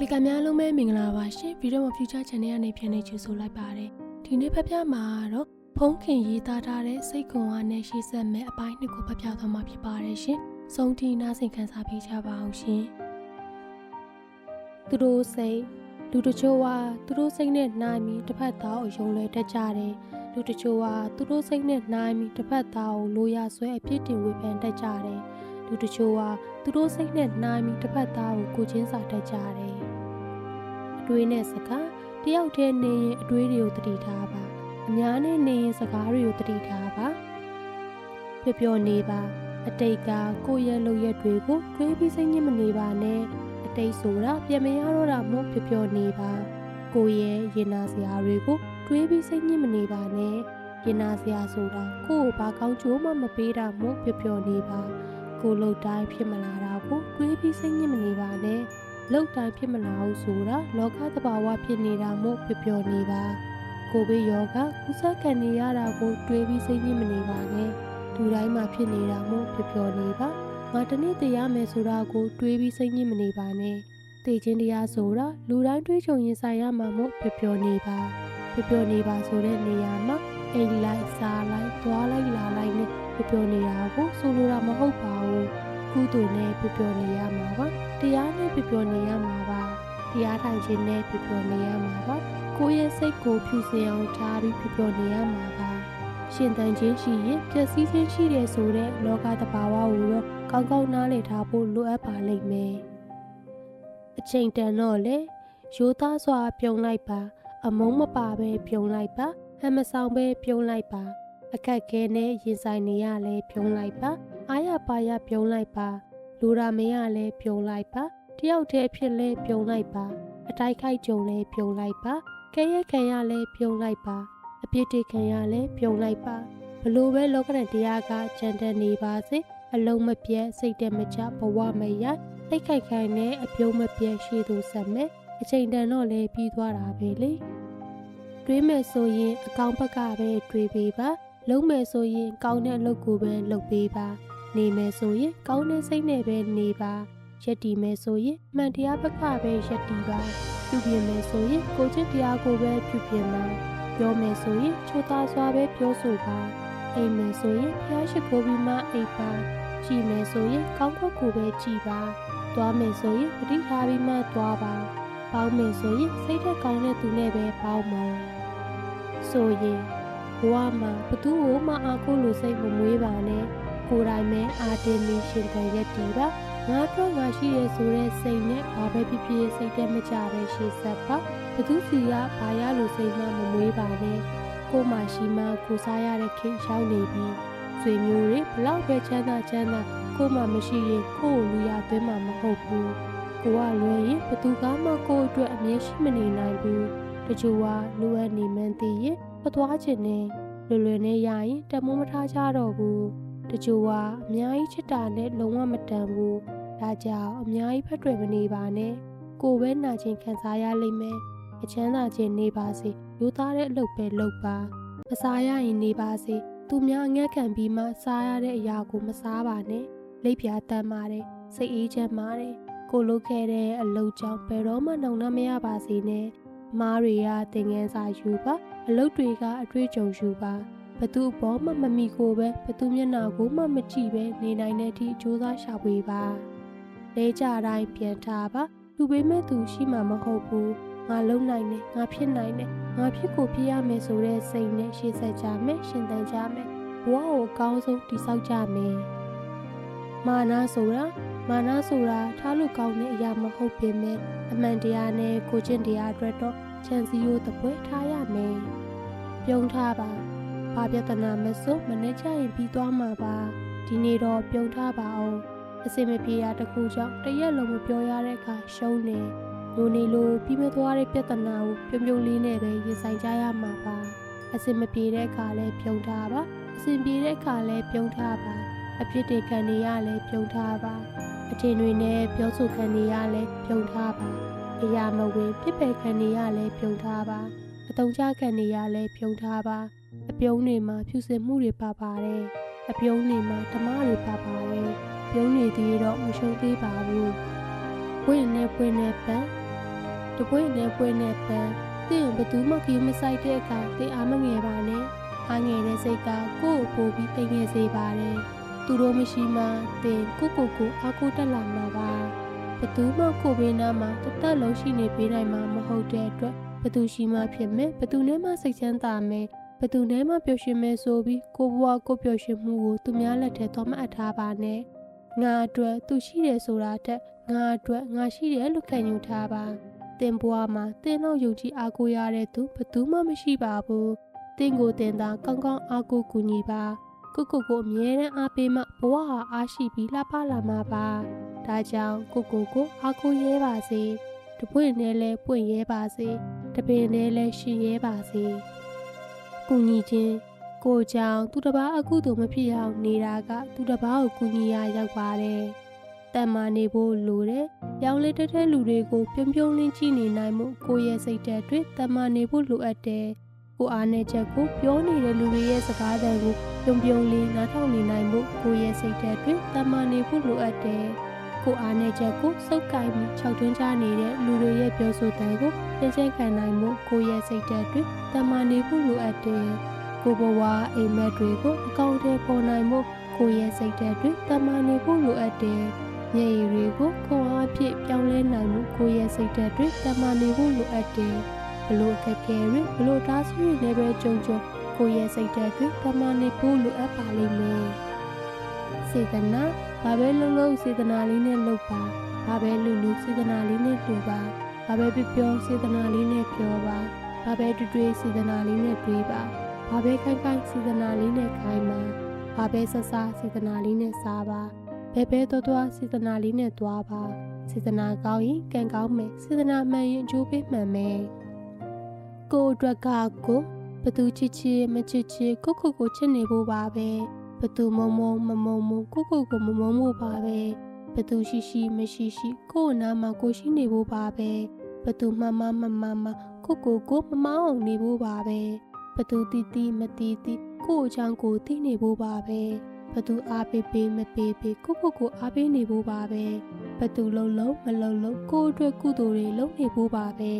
ကလစ်ကများလုံးပဲမင်္ဂလာပါရှင်ဗီဒီယိုမှာ future channel ကနေပြန်နေချူဆိုလိုက်ပါတယ်ဒီနေ့ဖက်ပြမှာတော့ဖုံးခင်ရေးသားထားတဲ့စိတ်ခွန်အားနဲ့ရှေ့ဆက်မဲ့အပိုင်းနှစ်ကိုဖက်ပြသွားမှာဖြစ်ပါတယ်ရှင်စုံတီနားဆင်ခံစားပေးကြပါအောင်ရှင်သူတို့စိတ်လူတချို့ကသူတို့စိတ်နဲ့နိုင်ပြီးတစ်ဖက်သားကိုယုံလဲတတ်ကြတယ်လူတချို့ကသူတို့စိတ်နဲ့နိုင်ပြီးတစ်ဖက်သားကိုလိုရဆွဲအပြစ်တင်ဝေဖန်တတ်ကြတယ်လူတချို့ကသူတို့စိတ်နဲ့နိုင်ပြီးတစ်ဖက်သားကိုကိုချင်းစာတတ်ကြတယ်အ တွေးနဲ့စကားတယောက်တည်းနေရင်အတွေးတွေကိုတတိထားပါအများနဲ့နေရင်စကားတွေကိုတတိထားပါပျော်ပျော်နေပါ အတိတ်ကကိုယ့်ရဲ့လုပ်ရက်တွေကိုတွေးပြီးစိတ်ညစ်မနေပါနဲ့အတိတ်ဆိုတာပြန်မရတော့တာမို့ပျော်ပျော်နေပါကိုယ့်ရဲ့ရင်နာစရာတွေကိုတွေးပြီးစိတ်ညစ်မနေပါနဲ့ရင်နာစရာဆိုတာကိုယ့်ကိုဘာကောင်းကျိုးမှမပေးတာမို့ပျော်ပျော်နေပါကိုယ်လုံတိုင်းဖြစ်မလာတာကိုတွေးပြီးစိတ်ညစ်မနေပါနဲ့ လုံတိုင်းဖြစ်မလာဘူးဆိုတာလောကသဘာဝဖြစ်နေတာမို့ပျော်ပျော်နေပါကိုဗစ်ရောဂါကူးစက်ခံနေရတာကိုတွေးပြီးစိတ်ညစ်မနေပါနဲ့လူတိုင်းမှာဖြစ်နေတာမို့ပျော်ပျော်နေပါငါတနေ့တည်ရမယ်ဆိုတာကိုတွေးပြီးစိတ်ညစ်မနေပါနဲ့တည်ခြင်းတရားဆိုတာလူတိုင်းတွေးချုံရင်ဆိုင်ရမှာမို့ပျော်ပျော်နေပါပျော်ပျော်နေပါဆိုတဲ့နေရာမှာအိမ်လိုက်စားလိုက်သွားလိုက်လာလိုက်နဲ့ပျော်ပျော်နေတာကိုဆိုလိုတာမဟုတ်ပါဘူး ကုသိုလ်နဲ့ပျော်ပျော်နေရမှာပါတရားနဲ့ပျော်ပျော်နေရမှာပါတရားထိုင်ခြင်းနဲ့ပျော်ပျော်နေရမှာပါကိုယ့်ရဲ့စိတ်ကိုဖြူစင်အောင်ထားပြီးပျော်ပျော်နေရမှာပါရှင်တန်ခြင်းရှိရင်ပျက်စီးခြင်းရှိတယ်ဆိုတဲ့လောကသဘာဝကိုတော့ကောင်းကောင်းနားလည်ထားဖို့လိုအပ်ပါလိမ့်မယ်အချိန်တန်တော့လေရိုးသားစွာပြုံလိုက်ပါ အမုန်းမပါပဲပြုံလိုက်ပါဟမ်မဆောင်ပဲပြုံလိုက်ပါ အခက်ခဲနဲ့ရင်ဆိုင်နေရလဲပြုံလိုက်ပါ အားရပါရပြုံလိုက်ပါလူရာမရလဲပြုံလိုက်ပါတယောက်တည်းဖြစ်လဲပြုံလိုက်ပါအတိုက်ခိုက်ကြုံလဲပြုံလိုက်ပါခဲရဲခံရလဲပြုံလိုက်ပါအပြစ်တိခံရလဲပြုံလိုက်ပါဘလို့ပဲလောကရန်တရားကကြံတဲ့နေပါစေအလုံးမပြတ်စိတ်တမချဘဝမရတိတ်ခိုက်ခိုင်နဲ့အပြုံးမပြတ်ရှိသူဆက်မဲ့အချိန်တန်တော့လဲပြီးသွားတာပဲလေတွေးမယ်ဆိုရင်အကောင်ဘက်ကပဲတွေးပေးပါလုံးမယ်ဆိုရင်ကောင်းတဲ့အလုပ်ကိုပဲလုပ်ပေးပါ နေမယ်ဆိုရင်ကောင်းတဲ့စိတ်နဲ့ပဲနေပါရက်တီမယ်ဆိုရင်မှန်တရားဘက်ကပဲရက်တီပါပြုပြင်မယ်ဆိုရင်ကိုချစ်တရားကိုပဲပြုပြင်ပါပြောမယ်ဆိုရင်ချိုးသားစွာပဲပြောဆိုပါအိမ်မယ်ဆိုရင်ဖျားရှိခိုးပြီးမှအိပ်ပါကြည့်မယ်ဆိုရင်ကောင်းခွက်ကိုပဲကြည့်ပါသွားမယ်ဆိုရင်ပဋိထားပြီးမှသွားပါပေါင်းမယ်ဆိုရင်စိတ်ထက်ကောင်းတဲ့သူနဲ့ပဲပေါင်းပါဆိုရင်ဘဝမှာဘသူ့ကိုမှအားကိုးလို့စိတ်မမွေးပါနဲ့ ကိုယ်တိုင်ပဲအာတင်ပြီးရှင်ခံရက်တည်ပါငါတော့ငါရှိရဲဆိုတဲ့စိတ်နဲ့ဘာပဲဖြစ်ဖြစ်စိတ်တက်မကြပဲရှေ့ဆက်ပါဘသူစီကဘာရလို့စိတ်မှမမွေးပါနဲ့ကိုမှရှိမှကိုစားရတဲ့ခေတ်ရောက်နေပြီဆွေမျိုးတွေဘလောက်ပဲချမ်းသာချမ်းသာကိုမှမရှိရင်ကိုကိုလူရသွင်းမှာမဟုတ်ဘူးကိုကလွယ်ရင်ဘသူကမှကိုအတွက်အမြဲရှိမနေနိုင်ဘူးတချို့ကလိုအပ်နေမှန်းသိရင်မသွားချင်နဲ့လွယ်လွယ်နဲ့ရရင်တမိုးမထားကြတော့ဘူး တချို့ကအများကြီးချစ်တာနဲ့လုံးဝမတန်ဘူးဒါကြောင့်အများကြီးဖက်တွေမနေပါနဲ့ကိုပဲနာကျင်ခံစားရလိမ့်မယ်အချမ်းသာခြင်းနေပါစေလူသားတဲ့အလုပ်ပဲလုပ်ပါမစားရရင်နေပါစေသူများငှက်ခံပြီးမှစားရတဲ့အရာကိုမစားပါနဲ့လိပ်ပြာတမ်းပါတယ်စိတ်အေးချမ်းပါတယ်ကိုလုတ်ခဲ့တဲ့အလုပ်ကြောင့်ဘယ်တော့မှနှုံနှမရပါစေနဲ့မားတွေကသင်ငန်းစာယူပါအလုပ်တွေကအတွေ့အကြုံယူပါ ဘသူ့ဘောမှမမီကိုပဲဘသူမျက်နှာကိုမှမကြည့်ပဲနေနိုင်တဲ့အထိစူးစမ်းရှာဖွေပါလဲကြတိုင်းပြန်ထားပါလူပေးမဲ့သူရှိမှမဟုတ်ဘူးငါလုံနိုင်တယ်ငါဖြစ်နိုင်တယ်ငါဖြစ်ကိုဖြစ်ရမယ်ဆိုတဲ့စိတ်နဲ့ရှေ့ဆက်ကြမယ်ရှင်သန်ကြမယ်ဘဝကိုအကောင်းဆုံးတည်ဆောက်ကြမယ်မာနာဆိုတာမာနာဆိုတာထားလို့ကောင်းတဲ့အရာမဟုတ်ပေမဲ့အမှန်တရားနဲ့ကိုကျင့်တရားအတွက်တော့ချန်စီယိုတပွဲထားရမယ်ပြုံးထားပါ ဘာပြဿနာမစိုးမနေ့ကျရင်ပြီးသွားမှာပါဒီနေ့တော့ပြုံးထားပါအောင်အစင်မပြေတာတစ်ခုကြောင့်တရက်လုံးမပြောရတဲ့အခါရှုံးနေလိုနေလို့ပြီးမသွားတဲ့ပြဿနာကိုပြုံပြုံလေးနဲ့ပဲရင်ဆိုင်ကြရမှာပါအစင်မပြေတဲ့အခါလဲပြုံးထားပါအစင်ပြေတဲ့အခါလဲပြုံးထားပါအဖြစ်တွေခံနေရလဲပြုံးထားပါအထင်တွေနဲ့ပြောဆိုခံနေရလဲပြုံးထားပါအရာမဝင်ပြစ်ပယ်ခံနေရလဲပြုံးထားပါအတုံးချခံနေရလဲပြုံးထားပါ အပြုံးတွေမှာဖြူစင်မှုတွေပါပါတယ်အပြုံးတွေမှာဓမ္မတွေပါပါတယ်ပြုံးနေသေးတော့မရှုံးသေးပါဘူးပွင့်နဲ့ပွင့်နဲ့ပန်းတပွင့်နဲ့ပွင့်နဲ့ပန်းတင်းဘသူမှခီးမဆိုင်တဲ့အခါတင်းအားမငယ်ပါနဲ့အားငယ်တဲ့စိတ်ကကိုယ့်ကိုပို့ပြီးတိမ်ငယ်စေပါတယ်သူတို့မရှိမှတင်းကိုကိုကိုအားကိုတက်လာမှာပါဘသူမှကိုဘေးနားမှာတသက်လုံးရှိနေပေးနိုင်မှာမဟုတ်တဲ့အတွက်ဘသူရှိမှဖြစ်မယ်ဘသူနဲ့မှစိတ်ချမ်းသာမယ် ဘသူနဲ့မှပျော်ရွှင်မယ်ဆိုပြီးကိုဘွားကိုပျော်ရွှင်မှုကိုသူများလက်ထဲတော့မအပ်ထားပါနဲ့ငါအတွက်သူရှိတယ်ဆိုတာတက်ငါအတွက်ငါရှိတယ်လို့ခံယူထားပါတင်ဘွားမှာတင်းတော့ယုံကြည်အားကိုးရတဲ့သူဘသူမှမရှိပါဘူးတင်းကိုတင်တာကောင်းကောင်းအားကိုးကူညီပါကိုကိုကိုအမြဲတမ်းအားပေးမှဘဝဟာအားရှိပြီးလှပလာမှာပါဒါကြောင့်ကိုကိုကိုအားကိုးရဲပါစေတပွင့်နဲ့လဲပွင့်ရဲပါစေတပင်နဲ့လဲရှင်ရဲပါစေ ကူညီခြင်းကိုကြောင့်သူတစ်ပါးအကုသို့မဖြစ်အောင်နေတာက သူတစ်ပါးကိုကူညီရရောက်ပါတယ်တန်မာနေဖို့လိုတယ်။ရောင်လေးတက်တဲ့လူတွေကိုပြုံးပြုံးလင်းကြည့်နေနိုင်မှုကိုယ့်ရဲ့စိတ်ဓာတ်တွေတန်မာနေဖို့လိုအပ်တယ်။ကိုအားနဲ့ချက်ကိုပြောနေတဲ့လူတွေရဲ့စကားသံကိုပြုံးပြုံးလေးနားထောင်နေနိုင်မှုကိုယ့်ရဲ့စိတ်ဓာတ်တွေတန်မာနေဖို့လိုအပ်တယ်။ ကိုအားနဲ့ချက်ကိုစုပ်ကိုင်ပြီးခြောက်တွင်းချနေတဲ့လူတွေရဲ့ပြောဆိုတံကိုပြင်ဆင်ခံနိုင်မှုကိုယ့်ရဲ့စိတ်ဓာတ်တွေတန်မာနေဖို့လိုအပ်တယ်။ကိုဘဝအိမ်မက်တွေကိုအကောင့်ထဲပေါ်နိုင်မှုကိုယ့်ရဲ့စိတ်ဓာတ်တွေတန်မာနေဖို့လိုအပ်တယ်။မျက်ရည်တွေကိုခွန်အားဖြင့်ပြောင်းလဲနိုင်မှုကိုယ့်ရဲ့စိတ်ဓာတ်တွေတမန်နေဖို့လိုအပ်တယ်။ဘလို့အခက်ခဲတွေဘလို့တားဆီးတွေလည်းပဲကြုံကြုံကိုယ့်ရဲ့စိတ်ဓာတ်တွေတမန်နေဖို့လိုအပ်ပါလိမ့်မယ်။ စေတနာဘာပဲလုံးလုံးစေတနာလေးနဲ့လုပ်ပါ။ဘာပဲလူလူစေတနာလေးနဲ့လုပ်ပါ။ဘာပဲပြောပြောစေတနာလေးနဲ့ပြောပါ။ဘာပဲတွေ့တွေ့စေတနာလေးနဲ့တွေ့ပါ။ဘာပဲခိုင်ခိုင်စေတနာလေးနဲ့ခိုင်ပါ။ဘာပဲဆဆစေတနာလေးနဲ့စားပါ။ဘဲဘဲတော်တော်စေတနာလေးနဲ့သွားပါစေတနာကောင်းရင်ကံကောင်းမယ်စေတနာမှန်ရင်အကျိုးပေးမှန်မယ်ကိုယ်အတွက်ကကိုဘသူချစ်ချစ်မချစ်ချစ်ကိုကိုကိုချစ်နေဖို့ပါပဲ ဘသူမုံမုံမမုံမုံကိုကိုကိုမမုံဖို့ပါပဲဘသူရှိရှိမရှိရှိကို့နာမှာကိုရှိနေဖို့ပါပဲဘသူမမမမမကိုကိုကိုမမောင်းနေဖို့ပါပဲဘသူတီတီမတီတီကို့အချောင်းကိုသိနေဖို့ပါပဲဘသူအားပေးပေးမပေးပေးကိုကိုကိုအားပေးနေဖို့ပါပဲဘသူလုံးလုံးမလုံးလုံးကိုအတွက်ကုသိုလ်တွေလုပ်နေဖို့ပါပဲ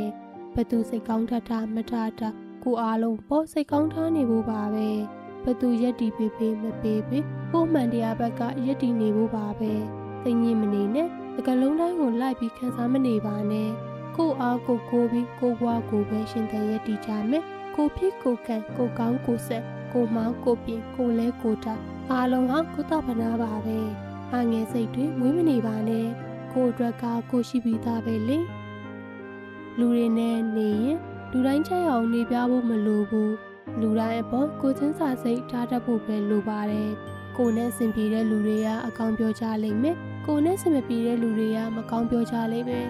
ဘသူစိတ်ကောင်းထထမထထကိုအားလုံးပေါ်စိတ်ကောင်းထားနေဖို့ပါပဲ ဘသူရက်တီပေးပေးမပေးပေးပုံမှန်တရားဘက်ကရက်တီနေဖို့ပါပဲသိငြင်းမနေနဲ့တကလုံးတိုင်းကိုလိုက်ပြီးခန်းစားမနေပါနဲ့ကိုအားကိုကိုပြီးကိုဘွားကိုပဲရှင်တန်ရက်တီကြမယ်ကိုဖြစ်ကိုခံကိုကောင်းကိုဆက်ကိုမောင်းကိုပြင်ကိုလဲကိုတာအားလုံးဟာကိုတော့ဗနာပါပဲအငယ်စိတ်တွေဝင်းမနေပါနဲ့ကိုအတွက်ကကိုရှိပြီးသားပဲလေလူတွေနဲ့နေရင်လူတိုင်းချက်အောင်နေပြဖို့မလိုဘူး လူတိုင်းအပေါ်ကိုချင်းစာစိတ်ထားတတ်ဖို့ပဲလိုပါတယ်ကိုနဲ့ဆင်ပြေတဲ့လူတွေကအကောင်းပြောကြလိမ့်မယ်ကိုနဲ့ဆင်မပြေတဲ့လူတွေကမကောင်းပြောကြလိမ့်မယ်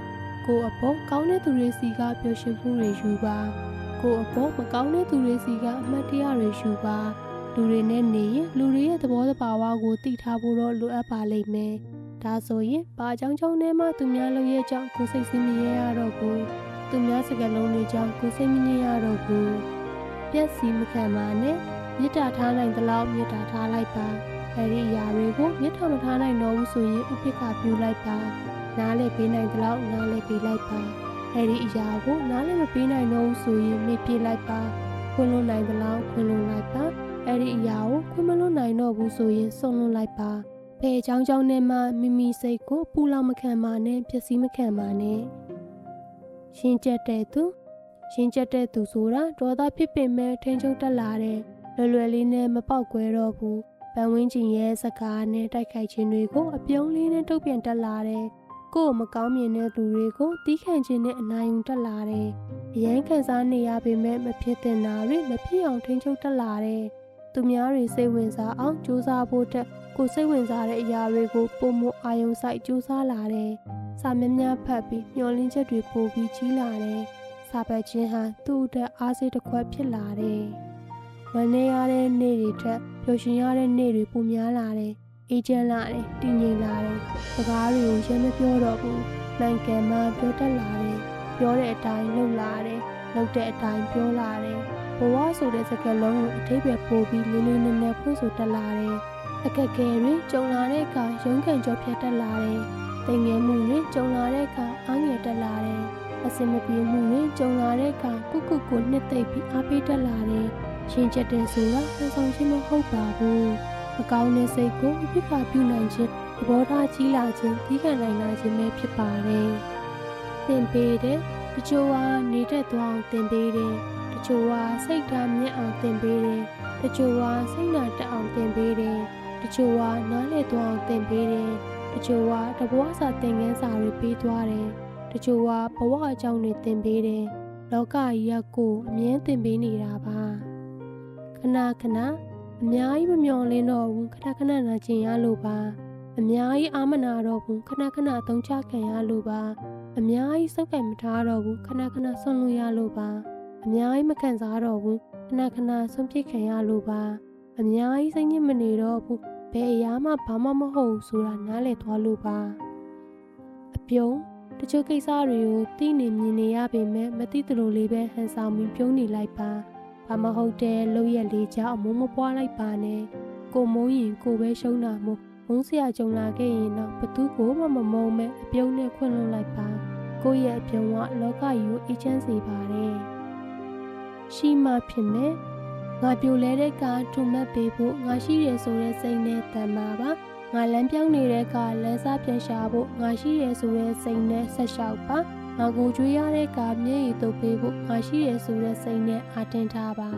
ကိုအပေါ်ကောင်းတဲ့သူတွေစီကပျော်ရွှင်မှုတွေယူပါကိုအပေါ်မကောင်းတဲ့သူတွေစီကအမှတ်တရတွေယူပါလူတွေနဲ့နေရင်လူတွေရဲ့သဘောတဘာဝကိုသိထားဖို့တော့လိုအပ်ပါလိမ့်မယ်။ဒါဆိုရင်ဘာကြောင့်ကြောင့်နဲ့မှသူများလုပ်ရဲ့ကြောင့်ကိုယ်စိတ်ဆင်းမရဲရတော့ဘူး။သူများစကားလုံးတွေကြောင့်ကိုယ်စိတ်မငြိမ်ရတော့ဘူး။ ပြက်စီမခံပါနဲ့။မေတ္တာထားနိုင်သလောက်မေတ္တာထားလိုက်ပါ။အဲဒီအရာတွေကိုမေတ္တာမထားနိုင်တော့ဘူးဆိုရင်ဥပိ္ပခာပြုလိုက်ပါ။နားလည်းပေးနိုင်သလောက်နားလည်းပေးလိုက်ပါ။အဲဒီအရာကိုနားလည်းမပေးနိုင်တော့ဘူးဆိုရင်မေ့ပြေးလိုက်ပါ။ခွင့်လွှတ်နိုင်သလောက်ခွင့်လွှတ်လိုက်ပါ။အဲ့ဒီအရာကိုခွင့်မလွတ်နိုင်တော့ဘူးဆိုရင်ဆုံးလွတ်လိုက်ပါဖဲချောင်းချောင်းနဲ့မှမိမိစိတ်ကိုပူလောင်မခံပါနဲ့ပျက်စီးမခံပါနဲ့ရှင်းချက်တဲ့သူ ရှင်းချက်တဲ့သူဆိုတာဒေါသဖြစ်ပေမဲ့ထိန်ချုပ်တက်လာတဲ့လွယ်လွယ်လေးနဲ့မပေါက်ကွဲတော့ဘူးပန်ဝင်းကျင်ရဲ့စကားနဲ့တိုက်ခိုက်ခြင်းတွေကိုအပြုံးလေးနဲ့တုတ်ပြန်တက်လာတဲ့ကိုယ်မကောင်းမြင်တဲ့သူတွေကိုတီးခံခြင်းနဲ့အနိုင်ယူတက်လာတဲ့အရန်ခံစားနေရပေမဲ့မဖြစ်တဲ့နာတွေမဖြစ်အောင်ထိန်ချုပ်တက်လာတဲ့သူများတွေစိတ်ဝင်စားအောင်ကြိုးစားဖို့တက်ကိုစိတ်ဝင်စားတဲ့အရာတွေကိုပုံမအာယုံဆိုင်ကြိုးစားလာတယ်။စာများများဖတ်ပြီးမျောလင်းချက်တွေပို့ပြီးကြီးလာတယ်။ စာပတ်ခြင်းဟာသူ့အတွက်အားစိတ်တစ်ခွက်ဖြစ်လာတယ်။မနေရတဲ့နေ့တွေထက်ပျော်ရွှင်ရတဲ့နေ့တွေပိုများလာတယ်။အေးချမ်းလာတယ်။တည်ငြိမ်လာတယ်။စကားတွေကိုရဲမပြောတော့ဘူး။နိုင်ကံမှပြောတတ်လာတယ်။ပြောတဲ့အတိုင်းလုပ်လာတယ်။လုပ်တဲ့အတိုင်းပြောလာတယ်။ဘဝဆိုတဲ့စကားလုံးကိုအထိပ္ပယ်ပို့ပြီးလေးလေးနက်နက်ဖွင့်ဆိုတတ်လာတယ်။အခက်အခဲတွေကြုံလာတဲ့အခါရုန်းကန်ကြောဖြတ်တတ်လာတယ်။တင်ငယ်မှုတွေကြုံလာတဲ့အခါအားငယ်တက်လာတယ်။ အစင်မပြေမှုတွေကြုံလာတဲ့အခါကုကုကိုနှစ်သိပ်ပြီးအားပေးတတ်လာတယ်ရှင်ချက်တယ်ဆိုတာဟန်ဆောင်ခြင်းမဟုတ်ပါဘူးအကောင်းတဲ့စိတ်ကိုပြစ်ခါပြုနိုင်ခြင်းသဘောထားကြီးလာခြင်းဒီခံနိုင်လာခြင်းပဲဖြစ်ပါတယ်သင်ပေးတဲ့တချို့ကနေတတ်သွားအောင်သင်ပေးတယ်တချို့ကစိတ်ဓာတ်မြင့်အောင်သင်ပေးတယ်တချို့ကစိတ်နာတက်အောင်သင်ပေးတယ်တချို့ကနားလည်သွားအောင်သင်ပေးတယ်တချို့ကတဘွားစာသင်ခန်းစာတွေပေးသွားတယ် တချို့ကဘဝအကြောင်းတွေသင်ပေးတယ်လောကကြီးကကိုအမြဲသင်ပေးနေတာပါခဏခဏအများကြီးမမျော်လင့်တော့ဘူးခဏခဏနာကျင်ရလို့ပါအများကြီးအာမနာတော့ဘူးခဏခဏအသုံးချခံရလို့ပါအများကြီးစောက်ကင်မထားတော့ဘူးခဏခဏဆွန့်လို့ရလို့ပါအများကြီးမခံစားတော့ဘူးခဏခဏဆုံးဖြတ်ခံရလို့ပါအများကြီးစိတ်ညစ်မနေတော့ဘူးဘယ်အရာမှဘာမှမဟုတ်ဘူးဆိုတာနားလည်သွားလို့ပါအပြုံး တချို့ကိစ္စတွေကိုသိနေမြင်နေရပေမဲ့မသိသလိုလေးပဲဟန်ဆောင်ပြီးပြုံးနေလိုက်ပါဘာမဟုတ်တဲ့လောက်ရက်လေးကြောင့်အမိုးမပွားလိုက်ပါနဲ့ကိုမုန်းရင်ကိုပဲရှုံးတာမို့မုန်းစရာကြုံလာခဲ့ရင်တော့ဘသူကိုမှမမုန်းမဲ့အပြုံးနဲ့ခွင့်လွှတ်လိုက်ပါကိုယ့်ရဲ့အပြုံးကလောကကြီးကိုအေးချမ်းစေပါတယ်ရှိမှဖြစ်မယ်ငါပြိုလဲတဲ့ကထုံမက်ပေးဖို့ငါရှိရဆိုတဲ့စိတ်နဲ့တန်ပါပါ ငါလမ်းပြောင်းနေတဲ့ကလမ်းစားပြန်ရှာဖို့ငါရှိရဆိုတဲ့စိတ်နဲ့ဆက်လျှောက်ပါငါကိုကြွေးရတဲ့ကမျက်ရည်တုပ်ပေးဖို့ငါရှိရဆိုတဲ့စိတ်နဲ့အာတင်ထားပါ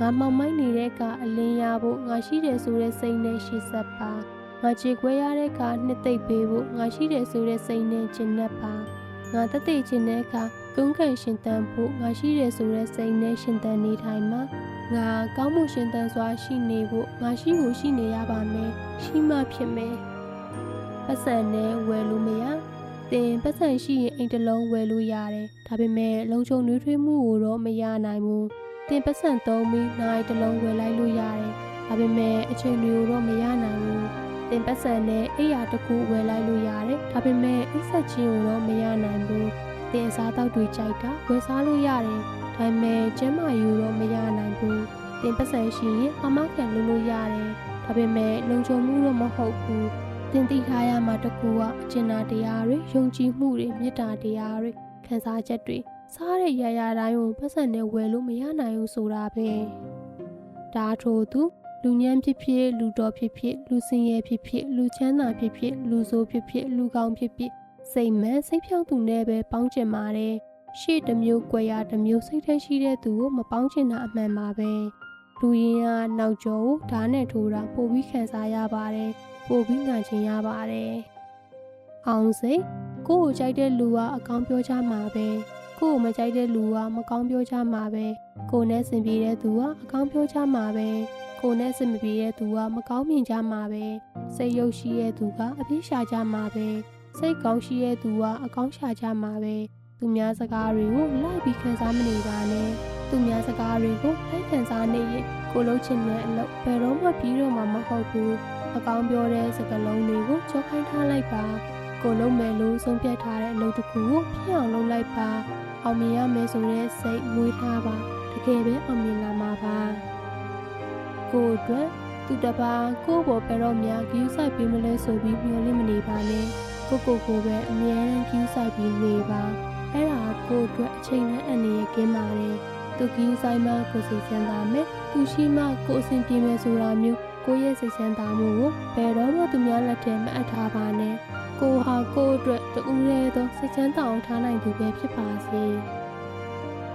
ငါမောင်မိုက်နေတဲ့ကအလင်းရဖို့ငါရှိတယ်ဆိုတဲ့စိတ်နဲ့ရှေ့ဆက်ပါငါခြေခွဲရတဲ့ကနှစ်သိပ်ပေးဖို့ငါရှိတယ်ဆိုတဲ့စိတ်နဲ့ကျင့်တတ်ပါငါတသိခြင်းတဲ့ကကုန်းခံရှင်တန်ဖို့ငါရှိတယ်ဆိုတဲ့စိတ်နဲ့ရှင်တန်နေထိုင်မှာ ငါကောင်းမှုရှင်တန်စွာရှိနေဖို့ငါရှိကိုရှိနေရပါမယ်ရှိမှဖြစ်မယ်ပတ်စံနဲ့ဝယ်လို့မရတင်ပတ်စံရှိရင်အိမ်တစ်လုံးဝယ်လို့ရတယ်ဒါပေမဲ့လုံခြုံနှွေးထွေးမှုကိုတော့မရနိုင်ဘူးတင်ပတ်စံသုံးပြီးနိုင်တစ်လုံးဝယ်လိုက်လို့ရတယ်ဒါပေမဲ့အချိန်တွေကိုတော့မရနိုင်ဘူးတင်ပတ်စံနဲ့အိယာတစ်ခုဝယ်လိုက်လို့ရတယ်ဒါပေမဲ့အိဆက်ချင်းကိုတော့မရနိုင်ဘူးတင်စားတော့တွေကြိုက်တာဝယ်စားလို့ရတယ် ဒါပေမဲ့ကျမ်းမာယူတော့မရနိုင်ဘူးတင်ပတ်စံရှိရင်အမခံလို့လို့ရတယ်ဒါပေမဲ့လုံခြုံမှုတော့မဟုတ်ဘူးတင်သိထားရမှာတကူကအကျဉ်းနာတရားတွေယုံကြည်မှုတွေမေတ္တာတရားတွေခံစားချက်တွေစားတဲ့ရရတိုင်းကိုပတ်စံနဲ့ဝယ်လို့မရနိုင်ဘူးဆိုတာပဲဒါထို့သူလူညံဖြစ်ဖြစ်လူတော်ဖြစ်ဖြစ်လူစင်ရဲဖြစ်ဖြစ်လူချမ်းသာဖြစ်ဖြစ်လူဆိုးဖြစ်ဖြစ်လူကောင်းဖြစ်ဖြစ်စိတ်မှန်စိတ်ဖြောင့်သူနဲ့ပဲပေါင်းကျင်ပါတယ် ရှေ့တစ်မျိုးကွယ်ရတစ်မျိုးစိတ်ထဲရှိတဲ့သူကိုမပေါင်းချင်တာအမှန်ပါပဲလူရင်းကနောက်ကျော်ကိုဓာတ်နဲ့ထိုးတာပို့ပြီးခံစားရပါတယ်ပို့ပြီးနိုင်ချင်ရပါတယ်အောင်စိတ်ကိုယ့်ကိုကြိုက်တဲ့လူကအကောင်းပြောချမှာပဲကိုယ့်ကိုမကြိုက်တဲ့လူကမကောင်းပြောချမှာပဲကိုယ်နဲ့စင်ပြေတဲ့သူကအကောင်းပြောချမှာပဲကိုယ်နဲ့စင်မပြေတဲ့သူကမကောင်းမြင်ချမှာပဲစိတ်ရုပ်ရှိတဲ့သူကအပြစ်ရှာချမှာပဲစိတ်ကောင်းရှိတဲ့သူကအကောင်းရှာချမှာပဲ သူများစကားတွေကိုလိုက်ပြီးခံစားမနေပါနဲ့သူများစကားတွေကိုလိုက်ခံစားနေရင်ကိုလုံးချင်တဲ့အလုပ်ဘယ်တော့မှပြီးတော့မှမဟုတ်ဘူးအကောင်းပြောတဲ့စကားလုံးတွေကိုကြောက်ခိုင်းထားလိုက်ပါကိုလုံးမယ်လို့ဆုံးဖြတ်ထားတဲ့အလုပ်တစ်ခုကိုဖြစ်အောင်လုပ်လိုက်ပါအောင်မြင်ရမယ်ဆိုတဲ့စိတ်မွေးထားပါတကယ်ပဲအောင်မြင်လာမှာပါကိုအတွက်သူတပါကိုဘောဘယ်တော့မှဂယူးဆိုင်ပေးမလဲဆိုပြီးမျှော်လင့်မနေပါနဲ့ကိုကိုကိုပဲအမြဲတမ်းဂယူးဆိုင်ပြီးနေပါ အဲ့ဒါကိုအတွက်အချိန်နဲ့အန္တရာယ်ကင်းပါတယ်သူဂယူးဆိုင်မှကိုစိတ်ချမ်းသာမယ်သူရှိမှကိုအဆင်ပြေမယ်ဆိုတာမျိုးကိုရဲ့စိတ်ချမ်းသာမှုကိုဘယ်တော့မှသူများလက်ထဲမအပ်ထားပါနဲ့ကိုဟာကိုအတွက်တူရဲသောစိတ်ချမ်းသာအောင်ထားနိုင်သူပဲဖြစ်ပါစေ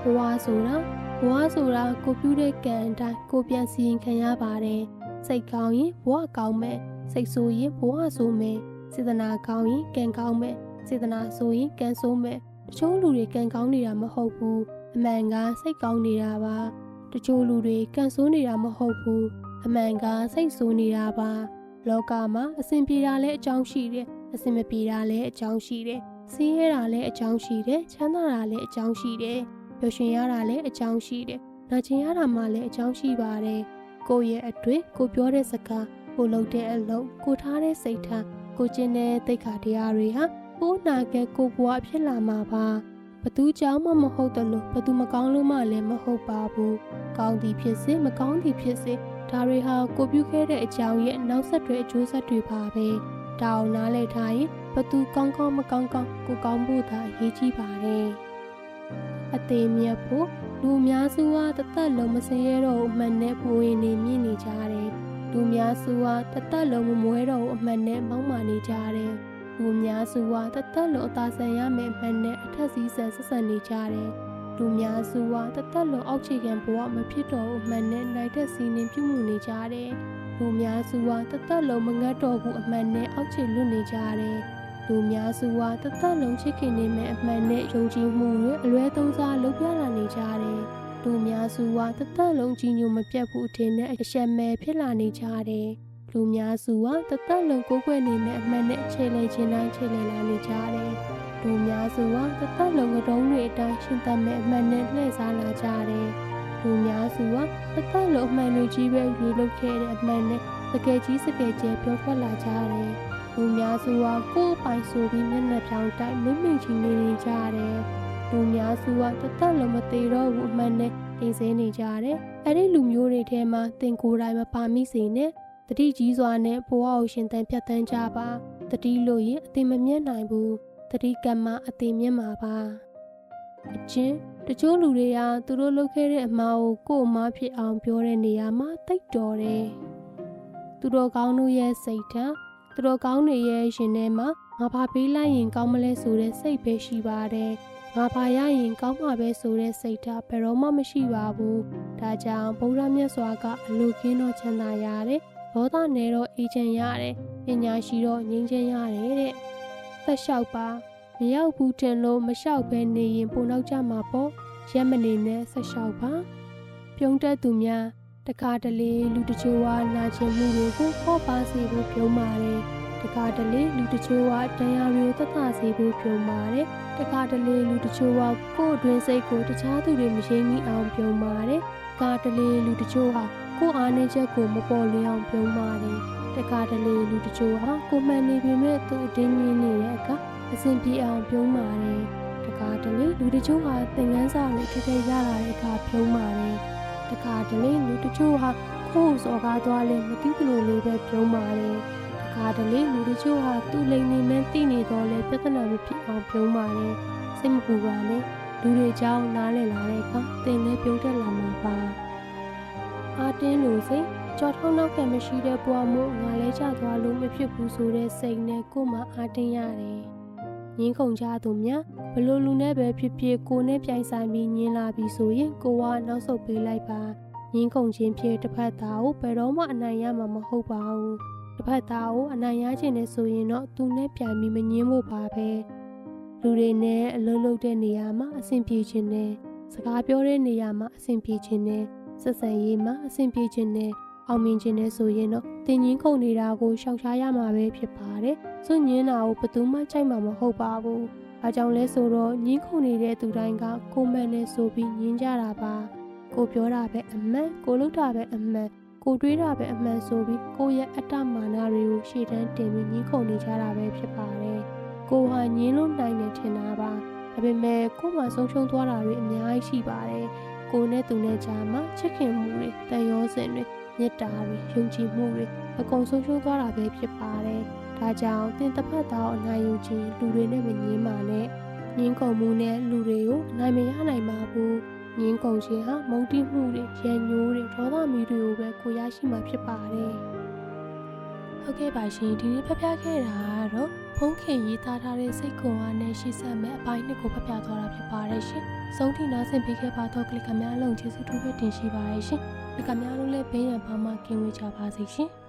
ဘဝဆိုတာဘဝဆိုတာကိုပြုတဲ့ကံအတိုင်းကိုပြန်စီရင်ခံရပါတယ်စိတ်ကောင်းရင်ဘဝကောင်းမယ်စိတ်ဆိုးရင်ဘဝဆိုးမယ်စေတနာကောင်းရင်ကံကောင်းမယ်စေတနာဆိုရင်ကံဆိုးမယ် တချို့လူတွေကံကောင်းနေတာမဟုတ်ဘူးအမှန်ကစိတ်ကောင်းနေတာပါတချို့လူတွေကံဆိုးနေတာမဟုတ်ဘူးအမှန်ကစိတ်ဆိုးနေတာပါ လောကမှာအစဉ်ပြေတာလည်းအကြောင်းရှိတယ်အစင်မပြေတာလည်းအကြောင်းရှိတယ်။ဆင်းရဲတာလည်းအကြောင်းရှိတယ်။ချမ်းသာတာလည်းအကြောင်းရှိတယ်။ပျော်ရွှင်ရတာလည်းအကြောင်းရှိတယ်။နာကျင်ရတာမှလည်းအကြောင်းရှိပါတယ်။ကိုယ့်ရဲ့အတွေ့ကိုပြောတဲ့စကားကိုလုပ်တဲ့အလုပ်ကိုထားတဲ့စိတ်ထားကိုကျင့်တဲ့သိက္ခာတရားတွေဟာ ကိုယ်နာကကိုဘဝဖြစ်လာမှာပါ။ဘသူကြောင့်မှမဟုတ်တယ်လို့ဘသူမကောင်းလို့မှလည်းမဟုတ်ပါဘူး။ကောင်းသည်ဖြစ်စေမကောင်းသည်ဖြစ်စေဒါတွေဟာကိုပြုခဲ့တဲ့အကြောင်းရဲ့နောက်ဆက်တွဲအကျိုးဆက်တွေပါပဲ။ဒါအောင်နားလည်ထားရင်ဘသူကောင်းကောင်းမကောင်းကောင်းကိုကောင်းဖို့သာအရေးကြီးပါတယ်အသေးမြတ်ဖို့လူအများစုကတသက်လုံးမစင်ရဲတော့ဘူးအမှန်နဲ့ပိုရင်နေမြင့်နေကြတယ်လူအများစုကတသက်လုံးမမွဲတော့ဘူးအမှန်နဲ့မောက်မာနေကြတယ် လူအများစုကတသက်လုံးအသာဆန်ရမယ်အမှန်နဲ့အထက်စီးဆန်ဆက်ဆန်နေကြတယ်လူအများစုကတသက်လုံးအောက်ခြေခံဘဝမဖြစ်တော့ဘူးအမှန်နဲ့နိုင်တဲ့စီးနှင်းပြုမှုနေကြတယ်လူအများစုကတသက်လုံးမငတ်တော့ဘူးအမှန်နဲ့အောက်ခြေလွတ်နေကြတယ်လူအများစုကတသက်လုံးချစ်ခင်နေမယ်အမှန်နဲ့ယုံကြည်မှုတွေအလွဲသုံးစားလုပ်ပြလာနေကြတယ်လူအများစုကတသက်လုံးကြီးညိုမပြတ်ဘူးအထင်နဲ့အရှက်မဲဖြစ်လာနေကြတယ် လူအများစုကတသက်လုံးကိုယ်ကွယ်နေမယ်အမှန်နဲ့ခြေလှယ်ခြင်းတိုင်းခြေလှယ်လာနေကြတယ်လူအများစုကတသက်လုံးကတုံးတွေအတိုင်းရှင်သန်မဲ့အမှန်နဲ့လှည့်စားလာကြတယ်လူအများစုကတသက်လုံးအမှန်တွေကြီးပဲရွေးလုပ်ခဲ့တဲ့အမှန်နဲ့တကယ်ကြီးစကယ်ကျဲပြောထွက်လာကြတယ်လူများစုကကိုယ်ပိုင်ဆိုပြီးမျက်နှာပြောင်တိုက်မိမိချင်းနေနေကြတယ်လူများစုကတသက်လုံးမသေးတော့ဘူးအမှန်နဲ့အိမ်စင်းနေကြတယ်အဲ့ဒီလူမျိုးတွေထဲမှာတင်ကိုယ်တိုင်မပါမိစေနဲ့ တတိကြီးစွာနဲ့ဘဝကိုရှင်သန်ပြတ်တန်းကြပါတတိလို့ရင်အသေးမမြတ်နိုင်ဘူးတတိကမ္မအသေးမြတ်မှာပါအချင်းတချို့လူတွေကသူတို့လုပ်ခဲ့တဲ့အမှားကိုကိုယ့်အမှားဖြစ်အောင်ပြောတဲ့နေရာမှာတိတ်တော်တယ်သူတို့ကောင်းတို့ရဲ့စိတ်ဓာတ်သူတို့ကောင်းတွေရဲ့ရှင်ထဲမှာငါဘာပေးလိုက်ရင်ကောင်းမလဲဆိုတဲ့စိတ်ပဲရှိပါတယ်ငါဘာရရင်ကောင်းမှာပဲဆိုတဲ့စိတ်ဓာတ်ဘယ်တော့မှမရှိပါဘူးဒါကြောင့်ဗုဒ္ဓမြတ်စွာကအလိုကင်းတော့ချမ်းသာရတယ် ဒေါသနဲ့တော့အေးချမ်းရတယ်ပညာရှိတော့ငြိမ်းချမ်းရတယ်တဲ့သက်လျှောက်ပါမရောက်ဘူးတင်လို့မလျှောက်ပဲနေရင်ပုံနောက်ကြမှာပေါ့ရက်မနေနဲ့ဆက်လျှောက်ပါပြုံးတက်သူများတခါတလေလူတချို့ကနာကျင်မှုတွေကိုပေါ်ပါစေဖို့ပြုံးပါတယ်တခါတလေလူတချို့ကတရားတွေကိုသက်သာစေဖို့ပြုံးပါတယ်တခါတလေလူတချို့ကကိုယ်အတွင်းစိတ်ကိုတခြားသူတွေမရှင်းမိအောင်ပြုံးပါတယ်တခါတလေလူတချို့ဟာကိုယ်အားနည်းချက်ကိုမပေါ်လွင်အောင်ပြုံးပါတယ်တခါတလေလူတချို့ဟာကိုယ်မှန်နေပေမဲ့သူအတင်းကြီးနေတဲ့အခါအဆင်ပြေအောင်ပြုံးပါတယ်တခါတလေလူတချို့ဟာသင်ခန်းစာတွေထထရလာတဲ့အခါပြုံးပါတယ်တခါတလေလူတချို့ဟာကိုယ်စော်ကားသွားလဲမသိသလိုလေးပဲပြုံးပါတယ်တခါတလေလူတချို့ဟာသူ့လိမ်နေမှန်းသိနေတော့လဲပြဿနာမဖြစ်အောင်ပြုံးပါတယ်စိတ်မပူပါနဲ့လူတွေကြောင်းနားလည်လာတဲ့အခါသင်လည်းပြုံးတက်လာမှာပါ အာတင်းလို့စိတ်ကြော်ထုံးနောက်ကမရှိတဲ့ဘဝမို့ငါလဲချသွားလို့မဖြစ်ဘူးဆိုတဲ့စိတ်နဲ့ကိုယ်မှအာတင်းရတယ်ငင်းခုန်ကြသူများဘလို့လူနဲ့ပဲဖြစ်ဖြစ်ကိုနဲ့ပြိုင်ဆိုင်ပြီးညင်းလာပြီဆိုရင်ကိုကနောက်ဆုတ်ပေးလိုက်ပါငင်းခုန်ခြင်းဖြစ်တစ်ဖက်သားကိုဘယ်တော့မှအနိုင်ရမှာမဟုတ်ပါဘူးတစ်ဖက်သားကိုအနိုင်ရခြင်းနဲ့ဆိုရင်တော့သူနဲ့ပြိုင်ပြီးမငင်းဖို့ပါပဲလူတွေနဲ့အလုံးလုံးတဲ့နေရာမှာအဆင်ပြေခြင်းနဲ့စကားပြောတဲ့နေရာမှာအဆင်ပြေခြင်းနဲ့ ဆက်ဆံရေးမှာအဆင်ပြေခြင်းနဲ့အောင်မြင်ခြင်းနဲ့ဆိုရင်တော့တင်ငင်းခုန်နေတာကိုရှောင်ရှားရမှာပဲဖြစ်ပါတယ်။စွညင်းတာကိုဘယ်သူမှကြိုက်မှာမဟုတ်ပါဘူး။အားကြောင့်လဲဆိုတော့ငင်းခုန်နေတဲ့သူတိုင်းကကိုမန်နဲ့ဆိုပြီးညင်းကြတာပါ။ကိုပြောတာပဲအမှန်ကိုလုပ်တာပဲအမှန်ကိုတွေးတာပဲအမှန်ဆိုပြီးကိုရဲ့အတ္တမာနတွေကိုရှေ့တန်းတင်ပြီးညင်းခုန်နေကြတာပဲဖြစ်ပါတယ်။ကိုဟာညင်းလို့နိုင်တယ်ထင်တာပါ။ဒါပေမဲ့ကိုမှဆုံးရှုံးသွားတာတွေအများကြီးရှိပါတယ်။ ကိုနဲ့သူနဲ့ကြားမှာချစ်ခင်မှုတွေတန်ရောစင်တွေမေတ္တာတွေယုံကြည်မှုတွေအကုန်ဆုံးရှုံးသွားတာပဲဖြစ်ပါတယ်။ဒါကြောင့်တင်တစ်ဖက်သားအနိုင်ယူခြင်းလူတွေနဲ့မငင်းပါနဲ့။ငင်းကုန်မှုနဲ့လူတွေကိုအနိုင်မရနိုင်ပါဘူး။ငင်းကုန်ခြင်းဟာမုန်းတိမှုတွေရန်ညိုးတွေဒေါသမီးတွေကိုပဲကိုရရှိမှာဖြစ်ပါတယ်။ ဟုတ်ကဲ့ပါရှင်ဒီနေ့ဖျက်ပြခဲ့တာကတော့ဖုံးခင်ရေးသားထားတဲ့စိတ်ခွန်အားနဲ့ရှေ့ဆက်မဲ့အပိုင်းနှစ်ကိုဖျက်ပြသွားတာဖြစ်ပါတယ်ရှင်။ဆုံးထိနာဆင်ပေးခဲ့ပါတော့ကလစ်ကများလုံးကျေးဇူးတူပဲတင်ရှိပါရရှင်။ဒီကများလုံးလည်းဘေးရန်ဘာမှကင်းဝေးကြပါစေရှင်။